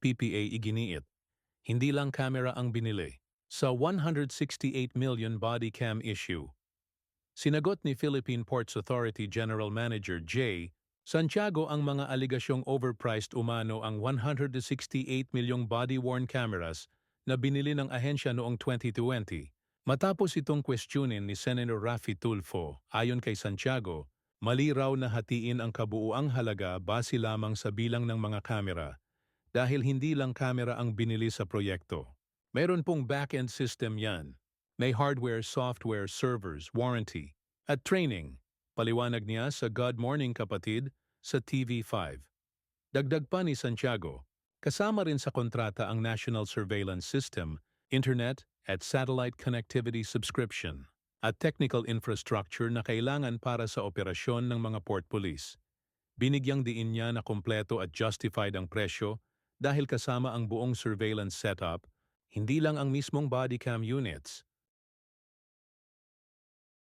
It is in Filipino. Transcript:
PPA iginiit. Hindi lang camera ang binili. Sa 168 million body cam issue. Sinagot ni Philippine Ports Authority General Manager J. Santiago ang mga aligasyong overpriced umano ang 168 milyong body-worn cameras na binili ng ahensya noong 2020. Matapos itong questionin ni Senator Rafi Tulfo, ayon kay Santiago, mali raw na hatiin ang kabuuang halaga base lamang sa bilang ng mga kamera dahil hindi lang kamera ang binili sa proyekto. Meron pong back-end system yan. May hardware, software, servers, warranty, at training. Paliwanag niya sa Good Morning Kapatid sa TV5. Dagdag pa ni Santiago, kasama rin sa kontrata ang National Surveillance System, Internet at Satellite Connectivity Subscription at technical infrastructure na kailangan para sa operasyon ng mga port police. Binigyang diin niya na kompleto at justified ang presyo dahil kasama ang buong surveillance setup, hindi lang ang mismong body cam units,